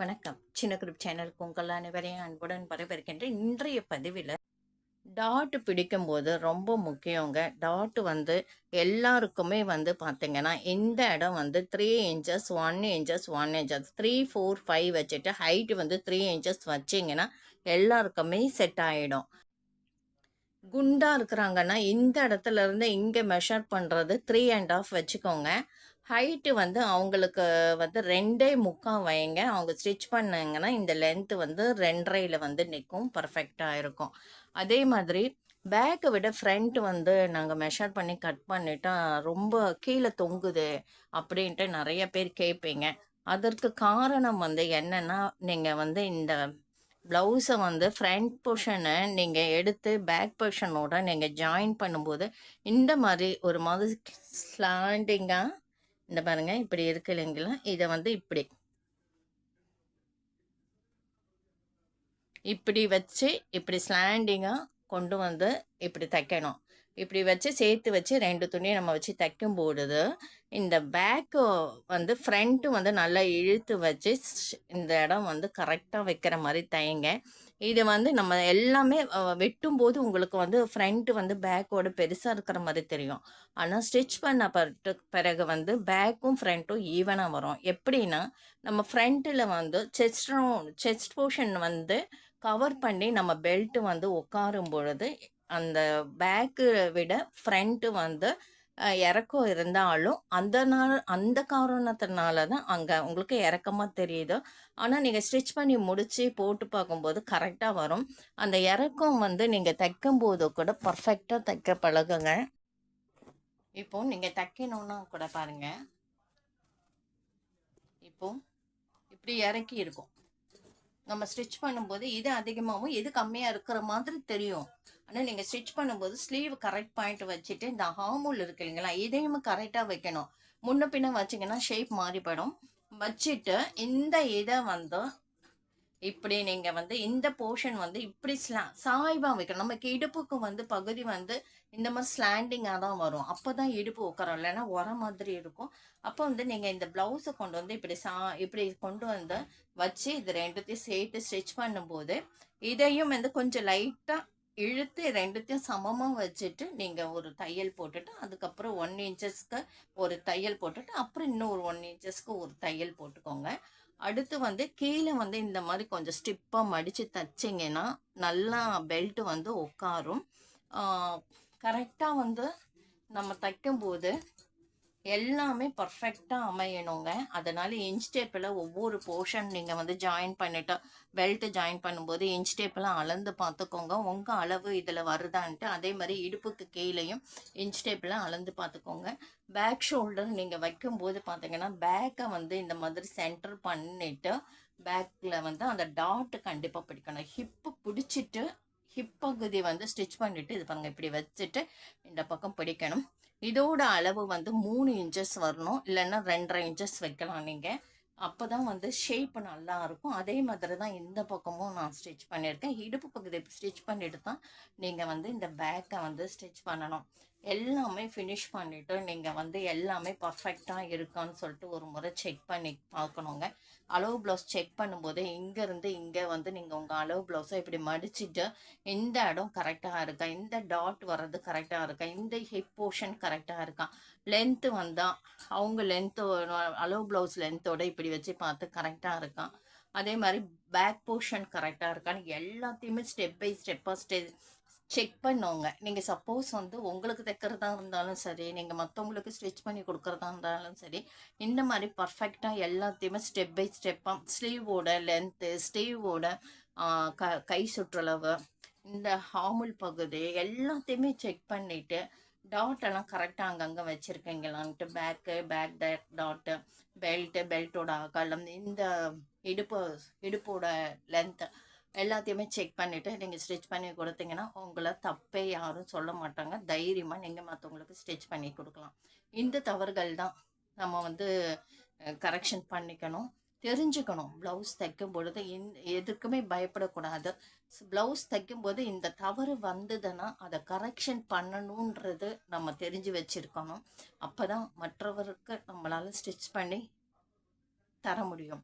வணக்கம். சின்ன குரூப் சேனலுக்கு உங்கள் அனைவரையும் அன்புடன் வரவேற்கின்ற இன்றைய பதிவில் டாட் பிடிக்கும்போது ரொம்ப முக்கியங்க. டாட் வந்து எல்லாருக்குமே வந்து பார்த்தீங்கன்னா இந்த இடம் வந்து three inches one inches one inches three four five வச்சுட்டு ஹைட் வந்து த்ரீ இன்ச்சஸ் வச்சிங்கன்னா எல்லாருக்குமே செட் ஆகிடும் குண்டாக இருக்கிறாங்கன்னா இந்த இடத்துல இருந்து இங்கே மெஷர் பண்ணுறது த்ரீ அண்ட் ஆஃப் வச்சுக்கோங்க. ஹைட்டு வந்து அவங்களுக்கு வந்து ரெண்டே முக்கால் வைங்க. அவங்க ஸ்டிச் பண்ணாங்கன்னா இந்த லென்த்து வந்து ரெண்டரையில் வந்து நிற்கும் பர்ஃபெக்டாக இருக்கும். அதே மாதிரி பேக்கை விட ஃப்ரண்ட் வந்து நாங்கள் மெஷர் பண்ணி கட் பண்ணிட்டா ரொம்ப கீழே தொங்குது அப்படின்ட்டு நிறைய பேர் கேட்பீங்க. அதற்கு காரணம் வந்து என்னென்னா நீங்கள் வந்து இந்த ப்ளவுஸை வந்து ஃப்ரண்ட் பொர்ஷனை நீங்கள் எடுத்து பேக் பொர்ஷனோட நீங்கள் ஜாயின் பண்ணும்போது இந்த மாதிரி ஒரு மாதிரி ஸ்லாண்டிங்காக இந்த பாருங்க இப்படி இருக்கு இல்லைங்களா இதை வந்து இப்படி. இப்படி வச்சு இப்படி ஸ்லாண்டிங்காக கொண்டு வந்து இப்படி தைக்கணும். இப்படி வச்சு சேர்த்து வச்சு ரெண்டு துணியை நம்ம வச்சு தைக்கும் போடுது இந்த பேக்கு வந்து ஃப்ரண்ட்டு வந்து நல்லா இழுத்து வச்சு இந்த இடம் வந்து கரெக்டாக வைக்கிற மாதிரி தைங்க. இது வந்து நம்ம எல்லாமே வெட்டும் வெட்டும்போது உங்களுக்கு வந்து ஃப்ரண்ட்டு வந்து பேக்கோட பெருசாக இருக்கிற மாதிரி தெரியும். ஆனால் ஸ்டிச் பண்ண பட்டு பிறகு வந்து பேக்கும் ஃப்ரண்ட்டும் ஈவனாக வரும். எப்படின்னா நம்ம ஃப்ரண்ட்டில் வந்து செஸ்டும் செஸ்ட் போர்ஷன் வந்து கவர் பண்ணி நம்ம பெல்ட்டு வந்து உட்காரும் பொழுது அந்த பேக்கு விட ஃப்ரண்ட்டு வந்து இறக்கம் இருந்தாலும் அந்த நாள் அந்த காரணத்தினால தான் அங்கே உங்களுக்கு இறக்கமாக தெரியுது. ஆனால் நீங்கள் ஸ்டிச் பண்ணி முடித்து போட்டு பார்க்கும்போது கரெக்டாக வரும். அந்த இறக்கம் வந்து நீங்கள் தைக்கும்போது கூட பர்ஃபெக்டாக தைக்க பழகுங்க. இப்போ நீங்கள் தைக்கணுன்னா கூட பாருங்கள் இப்போ இப்படி இறக்கி இருக்கும். நம்ம ஸ்டிச் பண்ணும்போது இது அதிகமாகவும் இது கம்மியாக இருக்கிற மாதிரி தெரியும். ஆனால் நீங்கள் ஸ்டிச் பண்ணும்போது ஸ்லீவ் கரெக்ட் பாயிண்ட் வச்சுட்டு இந்த ஹார்மூல் இருக்கு இல்லைங்களா இதையும் கரெக்டாக வைக்கணும். முன்ன பின்ன வச்சிங்கன்னா ஷேப் மாறிப்படும். வச்சுட்டு இந்த இதை வந்து இப்படி நீங்கள் வந்து இந்த போர்ஷன் வந்து இப்படி ஸ்லா சாய்வாக வைக்கணும். நமக்கு இடுப்புக்கு வந்து பகுதி வந்து இந்த மாதிரி ஸ்லாண்டிங்காக தான் வரும். அப்போ தான் இடுப்பு உட்காரும் இல்லைன்னா உர மாதிரி இருக்கும். அப்போ வந்து நீங்கள் இந்த ப்ளவுஸை கொண்டு வந்து இப்படி சா இப்படி கொண்டு வந்து வச்சு இது ரெண்டுத்தையும் சேர்த்து ஸ்டிச் பண்ணும்போது இதையும் வந்து கொஞ்சம் லைட்டாக இழுத்து ரெண்டுத்தையும் சமமாக வச்சுட்டு நீங்கள் ஒரு தையல் போட்டுட்டு அதுக்கப்புறம் ஒன் இன்ச்சஸ்க்கு ஒரு தையல் போட்டுட்டு அப்புறம் இன்னும் ஒரு ஒன் இன்ச்சஸ்க்கு ஒரு தையல் போட்டுக்கோங்க. அடுத்து வந்து கீழே வந்து இந்த மாதிரி கொஞ்சம் ஸ்டிப்பாக மடித்து தைச்சிங்கன்னா நல்லா பெல்ட் வந்து உட்காரும் கரெக்டாக வந்து நம்ம தைக்கும்போது எல்லாமே பர்ஃபெக்டாக அமையணுங்க. அதனால் இன்ச் டேப்பில் ஒவ்வொரு போர்ஷன் நீங்கள் வந்து ஜாயின் பண்ணிட்டு பெல்ட் ஜாயின் பண்ணும்போது இன்ச் டேப்பெல்லாம் அளந்து பார்த்துக்கோங்க. உங்கள் அளவு இதில் வருதான்ட்டு அதே மாதிரி இடுப்புக்கு கீழேயும் இன்ச் டேப்பில் அளந்து பார்த்துக்கோங்க. பேக் ஷோல்டர் நீங்கள் வைக்கும்போது பார்த்தீங்கன்னா பேக்கை வந்து இந்த மாதிரி சென்டர் பண்ணிட்டு பேக்கில் வந்து அந்த டாட் கண்டிப்பாக பிடிக்கணும். ஹிப்பு பிடிச்சிட்டு ஹிப் பகுதி வந்து ஸ்டிச் பண்ணிவிட்டு இது பாருங்கள் இப்படி வச்சுட்டு இந்த பக்கம் பிடிக்கணும். இதோட அளவு வந்து மூணு இன்ச்சஸ் வரணும். இல்லைன்னா ரெண்டரை இன்ச்சஸ் வைக்கலாம் நீங்கள் அப்போ தான் வந்து ஷேப் நல்லா இருக்கும். அதே மாதிரி தான் இந்த பக்கமும் நான் ஸ்டிச் பண்ணியிருக்கேன். இடுப்பு பகுதி ஸ்டிச் பண்ணிட்டு தான் நீங்கள் வந்து இந்த பேக்கை வந்து ஸ்டிச் பண்ணணும். எல்லாமே ஃபினிஷ் பண்ணிவிட்டு நீங்கள் வந்து எல்லாமே பர்ஃபெக்டாக இருக்கான்னு சொல்லிட்டு ஒரு முறை செக் பண்ணி பார்க்கணுங்க. அளவு ப்ளவுஸ் செக் பண்ணும்போது இங்கேருந்து இங்கே வந்து நீங்கள் உங்கள் அளவு ப்ளவுஸை இப்படி மடிச்சுட்டு இந்த இடம் கரெக்டாக இருக்கா? இந்த டாட் வர்றது கரெக்டாக இருக்கா? இந்த ஹிப் போர்ஷன் கரெக்டாக இருக்கா? லென்த்து வந்தால் அவங்க லென்த்து அளவு ப்ளவுஸ் லென்த்தோட இப்படி வச்சு பார்த்து கரெக்டாக இருக்கா? அதே மாதிரி பேக் போர்ஷன் கரெக்டாக இருக்கான்னு எல்லாத்தையுமே ஸ்டெப் பை ஸ்டெப்பாக ஸ்டெ செக் பண்ணுவோங்க நீங்கள் சப்போஸ் வந்து உங்களுக்கு தைக்கிறதா இருந்தாலும் சரி நீங்கள் மற்றவங்களுக்கு ஸ்டிச் பண்ணி கொடுக்குறதா இருந்தாலும் சரி இந்த மாதிரி பர்ஃபெக்டாக எல்லாத்தையுமே ஸ்டெப் பை ஸ்டெப்பாக ஸ்லீவோட லென்த்து ஸ்லீவோட க கை சுற்றளவு இந்த ஹாமுல் பகுதி எல்லாத்தையுமே செக் பண்ணிவிட்டு டாட் எல்லாம் கரெக்டாக அங்கங்கே வச்சுருக்கீங்களான்ட்டு பேக்கு பேக் டாட்டு பெல்ட்டு பெல்ட்டோட அகலம் இந்த இடுப்பு இடுப்போட லென்த்து எல்லாத்தையுமே செக் பண்ணிவிட்டு நீங்கள் ஸ்டிச் பண்ணி கொடுத்தீங்கன்னா உங்களை தப்பே யாரும் சொல்ல மாட்டாங்க. தைரியமாக நீங்கள் மற்றவங்களுக்கு ஸ்டிச் பண்ணி கொடுக்கலாம். இந்த தவறுகள் தான் நம்ம வந்து கரெக்ஷன் பண்ணிக்கணும். தெரிஞ்சுக்கணும். ப்ளவுஸ் தைக்கும் பொழுது இந் எதுக்குமே பயப்படக்கூடாது. ப்ளவுஸ் தைக்கும்போது இந்த தவறு வந்ததுன்னா அதை கரெக்ஷன் பண்ணணுன்றது நம்ம தெரிஞ்சு வச்சுருக்கணும். அப்போ தான் மற்றவருக்கு நம்மளால் ஸ்டிச் பண்ணி தர முடியும்.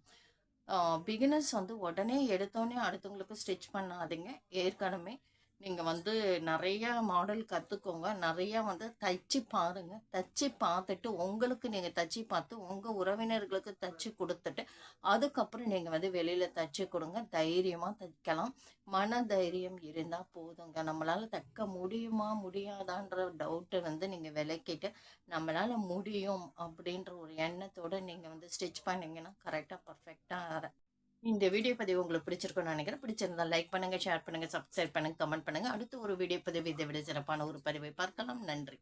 பிகினர்ஸ் வந்து உடனே எடுத்தோடனே அடுத்தவங்களுக்கு ஸ்டிச் பண்ணாதீங்க. ஏற்கனவே நீங்கள் வந்து நிறையா மாடல் கற்றுக்கோங்க நிறையா வந்து தைச்சி பாருங்கள் தச்சு பார்த்துட்டு உங்களுக்கு நீங்கள் தச்சு பார்த்து உங்கள் உறவினர்களுக்கு தச்சு கொடுத்துட்டு அதுக்கப்புறம் நீங்கள் வந்து வெளியில் தச்சு கொடுங்க. தைரியமாக தைக்கலாம். மன தைரியம் இருந்தால் போதுங்க. நம்மளால் தைக்க முடியுமா முடியாதான்ற டவுட்டை வந்து நீங்கள் விளக்கிட்டு நம்மளால் முடியும் அப்படின்ற ஒரு எண்ணத்தோடு நீங்கள் வந்து ஸ்டிச் பண்ணிங்கன்னா கரெக்டாக பர்ஃபெக்டாக இந்த வீடியோ பதிவு உங்களுக்கு பிடிச்சிருக்கும்னு நினைக்கிறேன். பிடிச்சிருந்தா லைக் பண்ணுங்கள் ஷேர் பண்ணுங்கள் சப்ஸ்கிரைப் பண்ணுங்கள் கமெண்ட் பண்ணுங்கள் அடுத்து ஒரு வீடியோ பதிவு இதை விட சிறப்பான ஒரு பதிவை பார்க்கலாம். நன்றி.